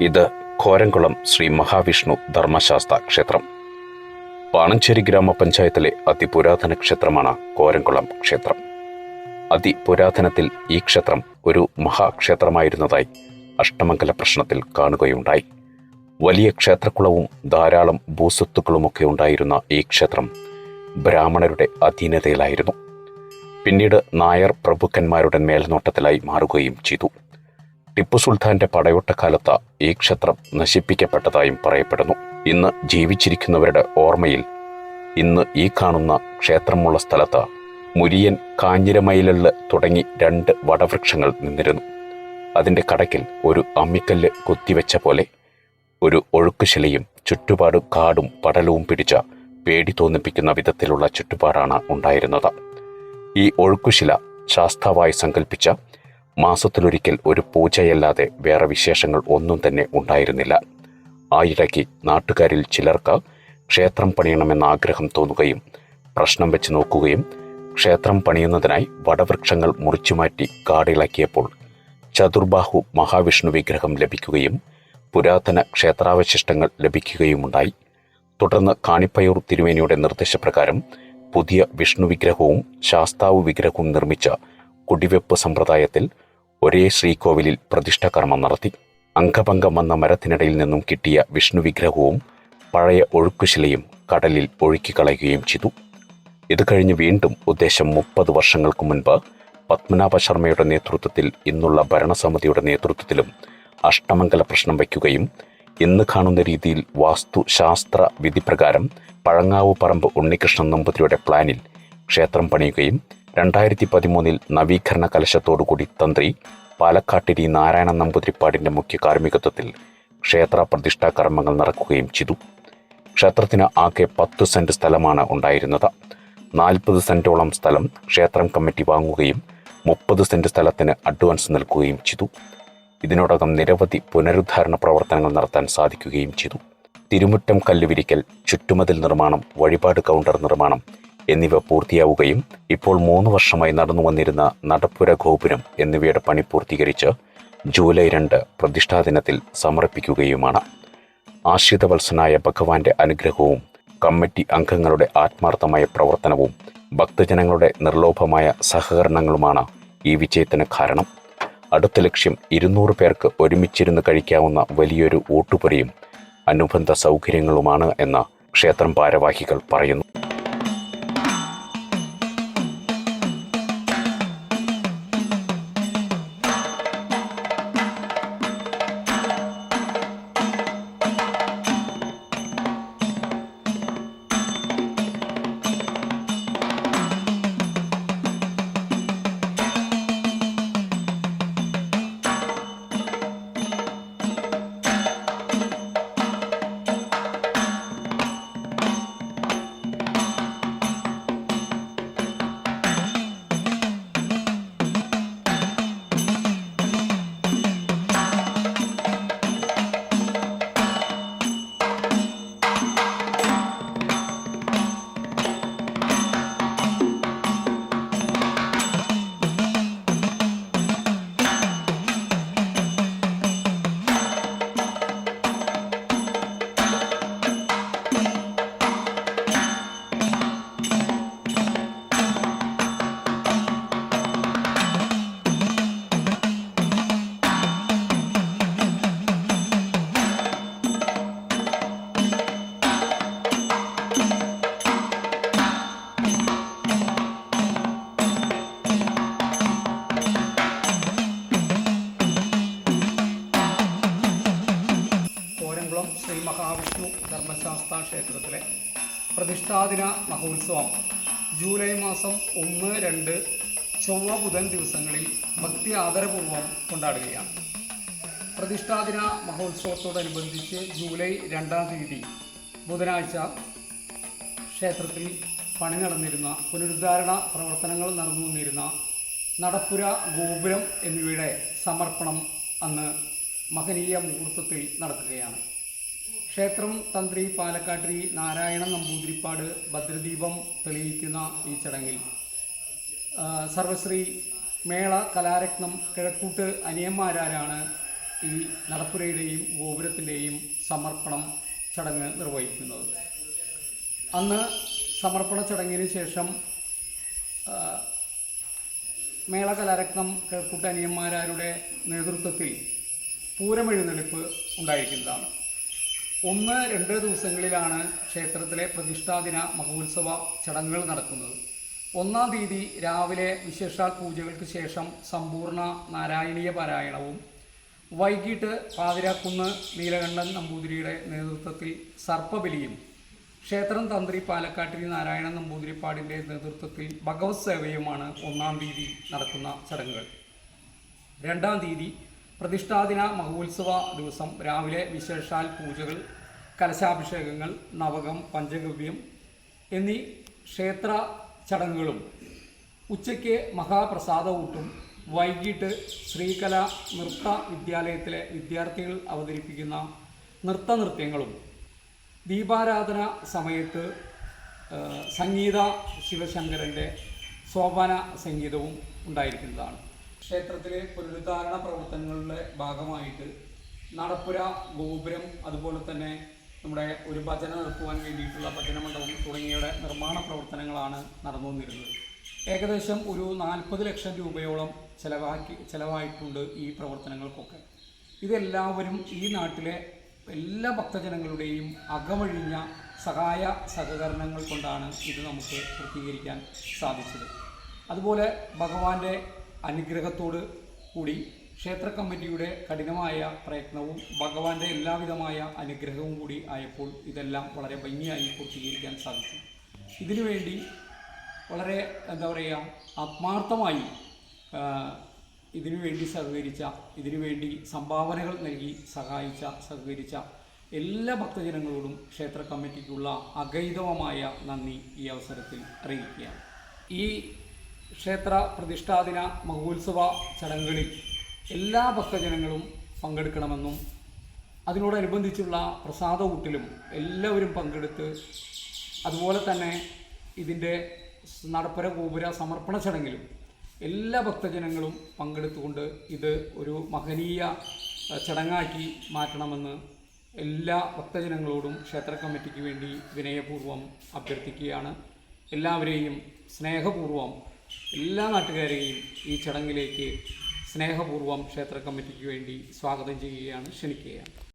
ഇത് കോരംകുളം ശ്രീ മഹാവിഷ്ണു ധർമ്മശാസ്ത്ര ക്ഷേത്രം. പാണഞ്ചേരി ഗ്രാമപഞ്ചായത്തിലെ അതിപുരാതന ക്ഷേത്രമാണ് കോരംകുളം ക്ഷേത്രം. അതിപുരാതനത്തിൽ ഈ ക്ഷേത്രം ഒരു മഹാക്ഷേത്രമായിരുന്നതായി അഷ്ടമംഗല പ്രശ്നത്തിൽ കാണുകയുണ്ടായി. വലിയ ക്ഷേത്രക്കുളവും ധാരാളം ഭൂസ്വത്തുക്കളുമൊക്കെ ഉണ്ടായിരുന്ന ഈ ക്ഷേത്രം ബ്രാഹ്മണരുടെ അധീനതയിലായിരുന്നു. പിന്നീട് നായർ പ്രഭുക്കന്മാരുടെ മേൽനോട്ടത്തിലായി മാറുകയും ചെയ്തു. ടിപ്പു സുൽത്താന്റെ പടയോട്ടക്കാലത്ത് ഈ ക്ഷേത്രം നശിപ്പിക്കപ്പെട്ടതായും പറയപ്പെടുന്നു. ഇന്ന് ജീവിച്ചിരിക്കുന്നവരുടെ ഓർമ്മയിൽ ഇന്ന് ഈ കാണുന്ന ക്ഷേത്രമുള്ള സ്ഥലത്ത് മുരിയൻ കാഞ്ഞിരമയിലള്ള് തുടങ്ങി രണ്ട് വടവൃക്ഷങ്ങൾ നിന്നിരുന്നു. അതിന്റെ കടക്കിൽ ഒരു അമ്മിക്കല്ല് കൊത്തിവെച്ച പോലെ ഒരു ഒഴുക്കുശിലയും ചുറ്റുപാട് കാടും പടലവും പിടിച്ച പേടി തോന്നിപ്പിക്കുന്ന വിധത്തിലുള്ള ചുറ്റുപാടാണ് ഉണ്ടായിരുന്നത്. ഈ ഒഴുക്കുശില ശാസ്താവായി സങ്കല്പിച്ച മാസത്തിലൊരിക്കൽ ഒരു പൂജയല്ലാതെ വേറെ വിശേഷങ്ങൾ ഒന്നും തന്നെ ഉണ്ടായിരുന്നില്ല. ആയിടയ്ക്ക് നാട്ടുകാരിൽ ചിലർക്ക് ക്ഷേത്രം പണിയണമെന്ന ആഗ്രഹം തോന്നുകയും പ്രശ്നം വെച്ച് നോക്കുകയും ക്ഷേത്രം പണിയുന്നതിനായി വടവൃക്ഷങ്ങൾ മുറിച്ചുമാറ്റി കാടിളക്കിയപ്പോൾ ചതുർബാഹു മഹാവിഷ്ണു വിഗ്രഹം ലഭിക്കുകയും പുരാതന ക്ഷേത്രാവശിഷ്ടങ്ങൾ ലഭിക്കുകയുമുണ്ടായി. തുടർന്ന് കാണിപ്പയൂർ തിരുവേനിയുടെ നിർദ്ദേശപ്രകാരം പുതിയ വിഷ്ണു വിഗ്രഹവും ശാസ്താവ് വിഗ്രഹവും നിർമ്മിച്ച കുടിവെപ്പ് സമ്പ്രദായത്തിൽ ഒരേ ശ്രീകോവിലിൽ പ്രതിഷ്ഠാകർമ്മം നടത്തി അംഗഭംഗം വന്ന മരത്തിനിടയിൽ നിന്നും കിട്ടിയ വിഷ്ണു വിഗ്രഹവും പഴയ ഒഴുക്കുശിലയും കടലിൽ ഒഴുക്കിക്കളയുകയും ചെയ്തു. ഇത് കഴിഞ്ഞ് വീണ്ടും ഉദ്ദേശം മുപ്പത് വർഷങ്ങൾക്ക് മുൻപ് പത്മനാഭ ശർമ്മയുടെ നേതൃത്വത്തിൽ ഇന്നുള്ള ഭരണസമിതിയുടെ നേതൃത്വത്തിലും അഷ്ടമംഗല പ്രശ്നം വയ്ക്കുകയും ഇന്ന് കാണുന്ന രീതിയിൽ വാസ്തുശാസ്ത്ര വിധിപ്രകാരം പഴങ്ങാവ് പറമ്പ് ഉണ്ണികൃഷ്ണൻ നമ്പൂതിരിയുടെ പ്ലാനിൽ ക്ഷേത്രം പണിയുകയും രണ്ടായിരത്തി പതിമൂന്നിൽ നവീകരണ കലശത്തോടുകൂടി തന്ത്രി പാലക്കാട്ടിരി നാരായണ നമ്പൂതിരിപ്പാടിന്റെ മുഖ്യ കാർമ്മികത്വത്തിൽ ക്ഷേത്ര പ്രതിഷ്ഠാ കർമ്മങ്ങൾ നടക്കുകയും ചെയ്തു. ക്ഷേത്രത്തിന് ആകെ പത്ത് സെന്റ് സ്ഥലമാണ് ഉണ്ടായിരുന്നത്. നാൽപ്പത് സെന്റോളം സ്ഥലം ക്ഷേത്രം കമ്മിറ്റി വാങ്ങുകയും മുപ്പത് സെന്റ് സ്ഥലത്തിന് അഡ്വാൻസ് നൽകുകയും ചെയ്തു. ഇതിനോടകം നിരവധി പുനരുദ്ധാരണ പ്രവർത്തനങ്ങൾ നടത്താൻ സാധിക്കുകയും ചെയ്തു. തിരുമുറ്റം കല്ലുവിരിക്കൽ ചുറ്റുമതിൽ നിർമ്മാണം വഴിപാട് കൗണ്ടർ നിർമ്മാണം എന്നിവ പൂർത്തിയാവുകയും ഇപ്പോൾ മൂന്ന് വർഷമായി നടന്നു വന്നിരുന്ന നടപ്പുര ഗോപുരം എന്നിവയുടെ പണി പൂർത്തീകരിച്ച് ജൂലൈ രണ്ട് പ്രതിഷ്ഠാ ദിനത്തിൽ സമർപ്പിക്കുകയുമാണ്. ആശ്രിതവത്സനായ ഭഗവാന്റെ അനുഗ്രഹവും കമ്മിറ്റി അംഗങ്ങളുടെ ആത്മാർത്ഥമായ പ്രവർത്തനവും ഭക്തജനങ്ങളുടെ നിർലോഭമായ സഹകരണങ്ങളുമാണ് ഈ വിജയത്തിന് കാരണം. അടുത്ത ലക്ഷ്യം ഇരുന്നൂറ് പേർക്ക് ഒരുമിച്ചിരുന്ന് കഴിക്കാവുന്ന വലിയൊരു ഊട്ടുപുരയും അനുബന്ധ സൗകര്യങ്ങളുമാണ് എന്ന് ക്ഷേത്രം ഭാരവാഹികൾ പറയുന്നു. കോരംകുളം ശ്രീ മഹാവിഷ്ണു ധർമ്മശാസ്ത്ര ക്ഷേത്രത്തിലെ പ്രതിഷ്ഠാദിന മഹോത്സവം. ജൂലൈ മാസം ഒന്ന് രണ്ട് ചൊവ്വ ബുധൻ ദിവസങ്ങളിൽ ഭക്തി ആദരപൂർവം കൊണ്ടാടുകയാണ്. പ്രതിഷ്ഠാദിന മഹോത്സവത്തോടനുബന്ധിച്ച് ജൂലൈ രണ്ടാം തീയതി ബുധനാഴ്ച ക്ഷേത്രത്തിൽ പണി നടന്നിരുന്ന പുനരുദ്ധാരണ പ്രവർത്തനങ്ങൾ നടന്നു വന്നിരുന്ന നടപ്പുര ഗോപുരം എന്നിവയുടെ സമർപ്പണം അന്ന് മഹനീയ മുഹൂർത്തത്തിൽ നടക്കുകയാണ്. ക്ഷേത്രം തന്ത്രി പാലക്കാട്രി നാരായണ നമ്പൂതിരിപ്പാട് ഭദ്രദീപം തെളിയിക്കുന്ന ഈ ചടങ്ങിൽ സർവശ്രീ മേള കലാരത്നം കിഴക്കൂട്ട് അനിയന്മാരാരാണ് ഈ നടപ്പുരയുടെയും ഗോപുരത്തിന്റെയും സമർപ്പണം ചടങ്ങ് നിർവഹിക്കുന്നത്. അന്ന് സമർപ്പണ ചടങ്ങിന് ശേഷം മേള കലാരത്നം കിഴക്കൂട്ട് അനിയന്മാരാരുടെ നേതൃത്വത്തിൽ പൂരമെഴുന്നള്ളിപ്പ് ഉണ്ടായിരിക്കുന്നതാണ്. ഒന്ന് രണ്ട് ദിവസങ്ങളിലാണ് ക്ഷേത്രത്തിലെ പ്രതിഷ്ഠാദിന മഹോത്സവ ചടങ്ങുകൾ നടക്കുന്നത്. ഒന്നാം തീയതി രാവിലെ വിശേഷാൽ പൂജകൾക്ക് ശേഷം സമ്പൂർണ നാരായണീയ പാരായണവും വൈകിട്ട് പാതിരാക്കുന്ന് നീലകണ്ഠൻ നമ്പൂതിരിയുടെ നേതൃത്വത്തിൽ സർപ്പബലിയും ക്ഷേത്രം തന്ത്രി പാലക്കാട്ടിരി നാരായണൻ നമ്പൂതിരിപ്പാടിന്റെ നേതൃത്വത്തിൽ ഭഗവത് സേവയുമാണ് ഒന്നാം തീയതി നടക്കുന്ന ചടങ്ങുകൾ. രണ്ടാം തീയതി പ്രതിഷ്ഠാദിന മഹോത്സവ ദിവസം. രാവിലെ വിശേഷാൽ പൂജകൾ കലശാഭിഷേകങ്ങൾ നവകം പഞ്ചഗവ്യം എന്നീ ക്ഷേത്ര ചടങ്ങുകളും ഉച്ചയ്ക്ക് മഹാപ്രസാദവൂട്ടും വൈകിട്ട് ശ്രീകല നൃത്ത വിദ്യാലയത്തിലെ വിദ്യാർത്ഥികൾ അവതരിപ്പിക്കുന്ന നൃത്തനൃത്യങ്ങളും ദീപാരാധന സമയത്ത് സംഗീത ശിവശങ്കരന്റെ സോപാന സംഗീതവും ഉണ്ടായിരിക്കുന്നതാണ്. ക്ഷേത്രത്തിലെ പുനരുദ്ധാരണ പ്രവർത്തനങ്ങളുടെ ഭാഗമായിട്ട് നടപ്പുര ഗോപുരം അതുപോലെ തന്നെ നമ്മുടെ ഒരു ഭജന നടത്തുവാൻ വേണ്ടിയിട്ടുള്ള ഭജന മണ്ഡപം തുടങ്ങിയവയുടെ നിർമ്മാണ പ്രവർത്തനങ്ങളാണ് നടന്നുവന്നിരുന്നത് ഏകദേശം ഒരു നാൽപ്പത് ലക്ഷം രൂപയോളം ചിലവാക്കി ചിലവായിട്ടുണ്ട് ഈ പ്രവർത്തനങ്ങൾക്കൊക്കെ. ഇതെല്ലാവരും ഈ നാട്ടിലെ എല്ലാ ഭക്തജനങ്ങളുടെയും അകമഴിഞ്ഞ സഹായ സഹകരണങ്ങൾ കൊണ്ടാണ് ഇത് നമുക്ക് പൂർത്തീകരിക്കാൻ സാധിച്ചത്. അതുപോലെ ഭഗവാന്റെ അനുഗ്രഹത്തോട് കൂടി ക്ഷേത്ര കമ്മിറ്റിയുടെ കഠിനമായ പ്രയത്നവും ഭഗവാന്റെ എല്ലാവിധമായ അനുഗ്രഹവും കൂടി ആയപ്പോൾ ഇതെല്ലാം വളരെ ഭംഗിയായി പൂർത്തീകരിക്കാൻ സാധിച്ചു. ഇതിനുവേണ്ടി വളരെ എന്താ പറയുക ആത്മാർത്ഥമായി ഇതിനുവേണ്ടി സഹകരിച്ച ഇതിനുവേണ്ടി സംഭാവനകൾ നൽകി സഹായിച്ച സഹകരിച്ച എല്ലാ ഭക്തജനങ്ങളോടും ക്ഷേത്ര കമ്മിറ്റിക്കുള്ള അഗൈതവമായ നന്ദി ഈ അവസരത്തിൽ അറിയിക്കുകയാണ്. ഈ ക്ഷേത്ര പ്രതിഷ്ഠാദിന മഹോത്സവ ചടങ്ങുകളിൽ എല്ലാ ഭക്തജനങ്ങളും പങ്കെടുക്കണമെന്നും അതിനോടനുബന്ധിച്ചുള്ള പ്രസാദ കൂട്ടിലും എല്ലാവരും പങ്കെടുത്ത് അതുപോലെ തന്നെ ഇതിന്റെ നടപ്പര ഗോപുര സമർപ്പണ ചടങ്ങിലും എല്ലാ ഭക്തജനങ്ങളും പങ്കെടുത്തുകൊണ്ട് ഇത് ഒരു മഹനീയ ചടങ്ങാക്കി മാറ്റണമെന്ന് എല്ലാ ഭക്തജനങ്ങളോടും ക്ഷേത്ര കമ്മിറ്റിക്ക് വേണ്ടി വിനയപൂർവം അഭ്യർത്ഥിക്കുകയാണ്. എല്ലാവരെയും സ്നേഹപൂർവം എല്ലാ നാട്ടുകാരെയും ഈ ചടങ്ങിലേക്ക് സ്നേഹപൂർവം ക്ഷേത്ര കമ്മിറ്റിക്ക് വേണ്ടി സ്വാഗതം ചെയ്യുകയാണ് ക്ഷണിക്കുകയാണ്.